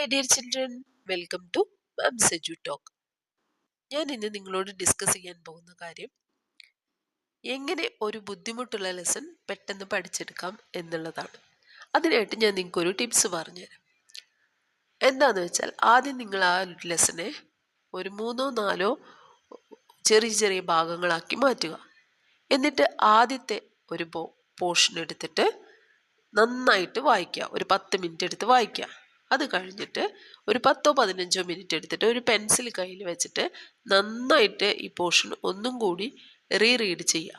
My dear children welcome to edu talk ഞാൻ ഇന്ന് നിങ്ങളോട് ഡിസ്കസ് ചെയ്യാൻ പോകുന്ന കാര്യം എങ്ങനെ ഒരു ബുദ്ധിമുട്ടുള്ള ലെസൺ പെട്ടെന്ന് പഠിച്ചെടുക്കാം എന്നുള്ളതാണ്. അതിനായിട്ട് ഞാൻ നിങ്ങൾക്കൊരു ടിപ്സ് പറഞ്ഞുതരാം. എന്താണെന്ന് വെച്ചാൽ ആദ്യം നിങ്ങൾ ആ ലെസനെ ഒരു മൂന്നോ നാലോ ചെറിയ ചെറിയ ഭാഗങ്ങളാക്കി മാറ്റുക. എന്നിട്ട് ആദ്യത്തെ ഒരു പോർഷൻ എടുത്തിട്ട് നന്നായിട്ട് വായിക്കുക. ഒരു പത്ത് മിനിറ്റ് എടുത്ത് വായിക്കുക. അത് കഴിഞ്ഞിട്ട് ഒരു പത്തോ പതിനഞ്ചോ മിനിറ്റ് എടുത്തിട്ട് ഒരു പെൻസിൽ കയ്യിൽ വെച്ചിട്ട് നന്നായിട്ട് ഈ പോർഷൻ ഒന്നും കൂടി റീ റീഡ് ചെയ്യുക.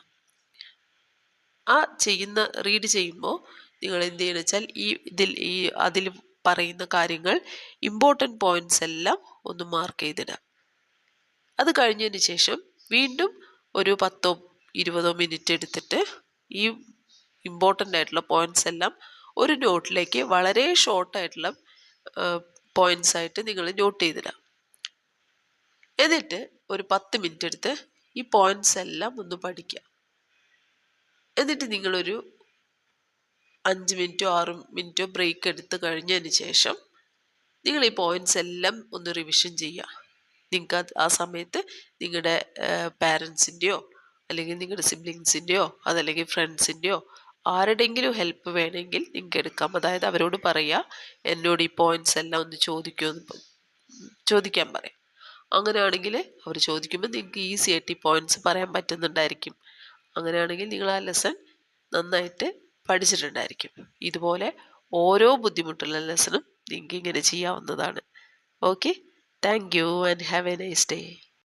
ആ ചെയ്യുന്ന റീഡ് ചെയ്യുമ്പോൾ നിങ്ങൾ എന്ത് ചെയ്യണം വെച്ചാൽ ഈ ഇതിൽ ഈ അതിൽ പറയുന്ന കാര്യങ്ങൾ ഇമ്പോർട്ടന്റ് പോയിന്റ്സ് എല്ലാം ഒന്ന് മാർക്ക് ചെയ്തിടുക. അത് കഴിഞ്ഞതിന് ശേഷം വീണ്ടും ഒരു പത്തോ ഇരുപതോ മിനിറ്റ് എടുത്തിട്ട് ഈ ഇമ്പോർട്ടന്റ് ആയിട്ടുള്ള പോയിന്റ്സ് എല്ലാം ഒരു നോട്ടിലേക്ക് വളരെ ഷോർട്ടായിട്ടുള്ള പോയിന്റ്സ് ആയിട്ട് നിങ്ങൾ നോട്ട് ചെയ്തിടാം. എന്നിട്ട് ഒരു പത്ത് മിനിറ്റ് എടുത്ത് ഈ പോയിന്റ്സ് എല്ലാം ഒന്ന് പഠിക്കുക എന്നിട്ട് നിങ്ങളൊരു അഞ്ച് മിനിറ്റോ ആറ് മിനിറ്റോ ബ്രേക്ക് എടുത്ത് കഴിഞ്ഞതിന് ശേഷം നിങ്ങൾ ഈ പോയിന്റ്സ് എല്ലാം ഒന്ന് റിവിഷൻ ചെയ്യുക. നിങ്ങൾക്ക് ആ സമയത്ത് നിങ്ങളുടെ പാരൻസിന്റെയോ അല്ലെങ്കിൽ നിങ്ങളുടെ സിബ്ലിങ്സിന്റെയോ അതല്ലെങ്കിൽ ഫ്രണ്ട്സിന്റെയോ ആരുടെയെങ്കിലും ഹെൽപ്പ് വേണമെങ്കിൽ നിങ്ങൾക്ക് എടുക്കാം. അതായത് അവരോട് പറയുക എന്നോട് ഈ പോയിന്റ്സ് എല്ലാം ഒന്ന് ചോദിക്കുമെന്ന് ചോദിക്കാൻ പറയാം. അങ്ങനെയാണെങ്കിൽ അവർ ചോദിക്കുമ്പോൾ നിങ്ങൾക്ക് ഈസി ആയിട്ട് ഈ പോയിന്റ്സ് പറയാൻ പറ്റുന്നുണ്ടായിരിക്കും. അങ്ങനെയാണെങ്കിൽ നിങ്ങൾ ആ ലെസൺ നന്നായിട്ട് പഠിച്ചിട്ടുണ്ടായിരിക്കും. ഇതുപോലെ ഓരോ ബുദ്ധിമുട്ടുള്ള ലെസണും നിങ്ങൾക്ക് ഇങ്ങനെ ചെയ്യാവുന്നതാണ്. Okay thank you and have a nice day